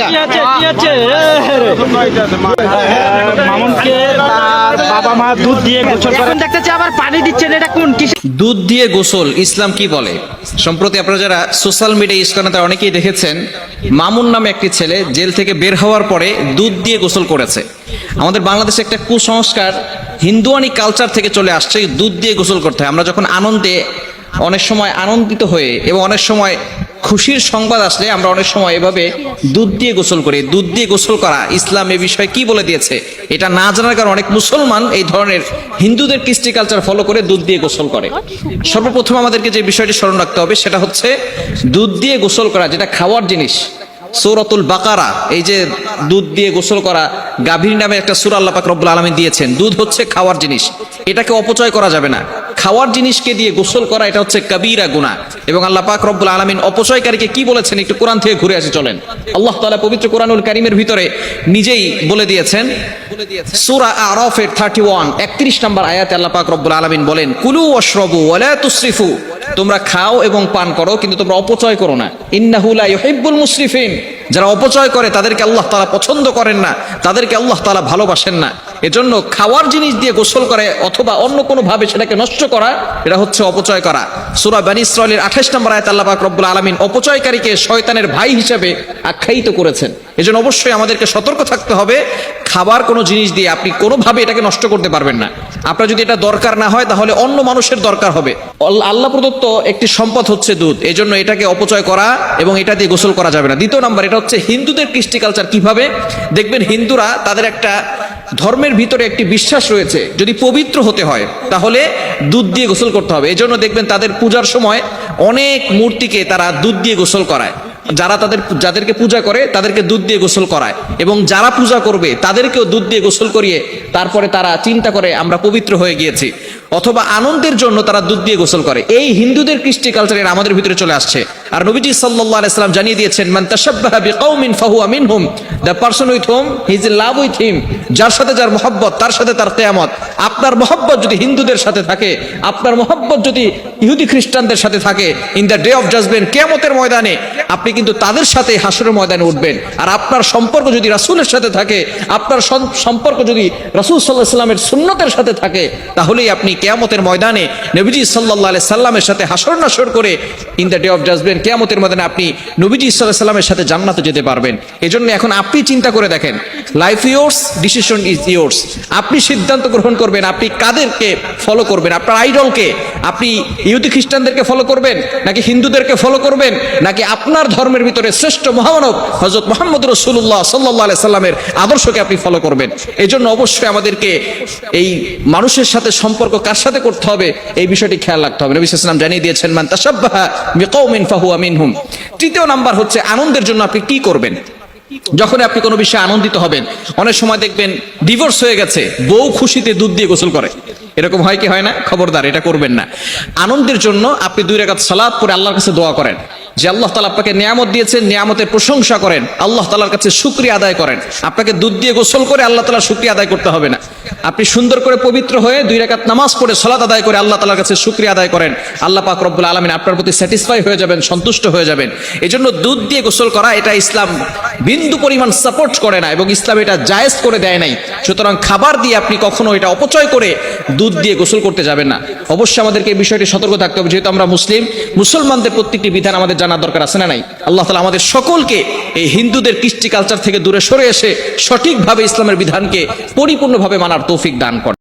টাকা মামুনকে তার বাবা মা দুধ দিয়ে গোসল করে দেখতেছি আবার পানি দিচ্ছেন এটা কোন দুধ দিয়ে গোসল ইসলাম কি বলে? সম্প্রতি আপনারা যারা সোশ্যাল মিডিয়া ইউজ করেন তারা অনেকেই দেখেছেন মামুন নামে একটি ছেলে জেল থেকে বের হওয়ার পরে দুধ দিয়ে গোসল করেছে। আমাদের বাংলাদেশে একটা কুসংস্কার হিন্দুয়ানি কালচার থেকে চলে আসছে দুধ দিয়ে গোসল করতে হয়। আমরা যখন আনন্দে অনেক সময় আনন্দিত হয়ে এবং অনেক সময় খুশির সংবাদ আসলে আমরা অনেক সময় এভাবে দুধ দিয়ে গোসল করি। দুধ দিয়ে গোসল করা ইসলাম এ বিষয়ে কি বলে দিয়েছে? এটা না জানার কারণে অনেক মুসলমান এই ধরনের হিন্দুদের কৃষ্টি কালচার ফলো করে দুধ দিয়ে গোসল করে। সর্বপ্রথম আমাদেরকে যে বিষয়টি স্মরণ রাখতে হবে সেটা হচ্ছে দুধ দিয়ে গোসল করা, যেটা খাওয়ার জিনিস। সৌরতুল বাকারা, এই যে দুধ দিয়ে গোসল করা, গাভীর নামে একটা সুর আল্লাহ পাক রব্বুল আলমী দিয়েছেন। দুধ হচ্ছে খাওয়ার জিনিস। এটাকে অপচয় করা যাবে না। খাওয়ার জিনিসকে দিয়ে গোসল করা, এটা হচ্ছে কবিরা গুনাহ। এবং আল্লাহ পাক রব্বুল আলমিন অপচয়কারীকে কি বলেছেন? একটু কোরআন থেকে ঘুরে আসি, চলেন। আল্লাহ তাআলা পবিত্র কোরআনুল কারিমের ভিতরে নিজেই বলে দিয়েছেন, সূরা আরাফের 31 31 নম্বর আয়াতে আল্লাহ পাক রব্বুল আলামিন বলেন, কুলু ওয়াশরাবু ওয়ালা তুসরিফু। তোমরা খাও এবং পান করো, কিন্তু তোমরা অপচয় করো না। ইন্নাহু লা ইউহিব্বুল মুসরিফিন। যারা অপচয় করে, তাদেরকে আল্লাহ তালা পছন্দ করেন না, তাদেরকে আল্লাহ তালা ভালোবাসেন না। এজন্য খাওয়ার জিনিস দিয়ে গোসল করে অথবা অন্য কোনোভাবে সেটাকে নষ্ট করা, এটা হচ্ছে অপচয় করা। সুরা বানী আঠাশ নম্বর আয়ত আল্লাহ পাক রব্বুল আলামিন অপচয়কারীকে শয়তানের ভাই হিসেবে আখ্যায়িত করেছেন। এজন্য অবশ্যই আমাদেরকে সতর্ক থাকতে হবে। খাবার কোনো জিনিস দিয়ে আপনি কোনোভাবে এটাকে নষ্ট করতে পারবেন না। আপনার যদি এটা দরকার না হয়, তাহলে অন্য মানুষের দরকার হবে। আল্লাহ প্রদত্ত একটি সম্পদ হচ্ছে দুধ। এই জন্য এটাকে অপচয় করা এবং এটা দিয়ে গোসল করা যাবে না। দ্বিতীয় নাম্বার, এটা হচ্ছে হিন্দুদের কৃষ্টি কালচার কীভাবে? দেখবেন হিন্দুরা তাদের একটা ধর্মের ভিতরে একটি বিশ্বাস রয়েছে। যদি পবিত্র হতে হয়, তাহলে দুধ দিয়ে গোসল করতে হবে। এই জন্য দেখবেন তাদের পূজার সময় অনেক মূর্তিকে তারা দুধ দিয়ে গোসল করায়। যারা তাদের যাদেরকে পূজা করে, তাদেরকে দুধ দিয়ে গোসল করায়। এবং যারা পূজা করবে, তাদেরকেও দুধ দিয়ে গোসল করিয়ে তারপরে তারা চিন্তা করে আমরা পবিত্র হয়ে গিয়েছি। অথবা আনন্দের জন্য তারা দুধ দিয়ে গোসল করে। এই হিন্দুদের কৃষ্টি কালচারের আমাদের ভিতরে চলে আসছে। আর নবীজি সাল্লাল্লাহু আলাইহি সাল্লাম জানিয়ে দিয়েছেন, man the person with whom he is in love with him যার সাথে যার মহব্বত, তার সাথে তার কিয়ামত। আপনার মহব্বত যদি হিন্দুদের সাথে থাকে, আপনার মহব্বত যদি ইহুদি খ্রিস্টানদের সাথে থাকে, in the day of judgement, কিয়ামতের ময়দানে, আপনি কিন্তু তাদের সাথে হাসরের ময়দানে উঠবেন। আর আপনার সম্পর্ক যদি রাসূলের সাথে থাকে, আপনার সম্পর্ক যদি রাসূল আলাইহি সাল্লামের সুন্নতের সাথে থাকে, তাহলেই আপনি কিয়ামতের ময়দানে নবীজি আলাইহি সাল্লামের সাথে হাসর নাসর করে in the day of judgement কেয়ামতের ময়দানে আপনি নবীজি আলাইহি সাল্লামের সাথে জান্নাতে যেতে পারবেন। এজন্য এখন আপনি চিন্তা করে দেখেন life yours decision is yours আপনি সিদ্ধান্ত গ্রহণ করবেন, আপনি কাদেরকে ফলো করবেন? আপনার আইডলকে আপনি ইহুদি খ্রিস্টানদেরকে ফলো করবেন? নাকি হিন্দুদেরকে ফলো করবেন? নাকি আপনার ধর্মের ভিতরে শ্রেষ্ঠ মহামানব হজরত মোহাম্মদ রসুল্লাহ সাল্লাহ সাল্লামের আদর্শকে আপনি ফলো করবেন? এই জন্য অবশ্যই আমাদেরকে এই মানুষের সাথে সম্পর্ক কার সাথে করতে হবে? এই বিষয়টি খেয়াল রাখতে হবে। নবী ইসলাম জানিয়ে দিয়েছেন, মান তাসাব্বাহা বিকাউমিন ফাহুয়া মিনহুম। তৃতীয় নাম্বার হচ্ছে, আনন্দের জন্য আপনি কি করবেন? যখন আপনি কোনো বিষয়ে আনন্দিত হবেন, অনেক সময় দেখবেন ডিভোর্স হয়ে গেছে, বউ খুশিতে দুধ দিয়ে গোসল করে। এরকম হয় কি হয় না? খবরদার, এটা করবেন না। আনন্দের জন্য আপনি দুই রেখাত সালাদ পরে আল্লাহর কাছে দোয়া করেন, যে আল্লাহ তালা আপনাকে নিয়ামত দিয়েছেন, নিয়ামতের প্রশংসা করেন, আল্লাহ তালার কাছে শুক্রিয়া আদায় করেন। আপনাকে দুধ দিয়ে গোসল করে আল্লাহ তালার শুক্রিয়া আদায় করতে হবে না। আপনি সুন্দর করে পবিত্র হয়ে দুই রেখাত নামাজ পড়ে সলাত আদায় করে আল্লাহ তালার কাছে শুক্রিয়া আদায় করেন। আল্লাহ পাক রব্বুল আলমিন আপনার প্রতি স্যাটিসফাই হয়ে যাবেন, সন্তুষ্ট হয়ে যাবেন। এই জন্য দুধ দিয়ে গোসল করা, এটা ইসলাম বিন্দু পরিমাণ সাপোর্ট করে না এবং ইসলাম এটা জায়েজ করে দেয় নাই। সুতরাং খাবার দিয়ে আপনি কখনো এটা অপচয় করে দুধ দিয়ে গোসল করতে যাবেন না। অবশ্যই আমাদেরকে এই বিষয়টি সতর্ক থাকতে হবে, যেহেতু আমরা মুসলিম। মুসলমানদের প্রত্যেকটি বিধান আমাদের জানার দরকার আছে না নাই? আল্লাহ তালা আমাদের সকলকে এই হিন্দুদের কৃষ্টি কালচার থেকে দূরে সরে এসে সঠিকভাবে ইসলামের বিধানকে পরিপূর্ণভাবে মানার তৌফিক দান করেন।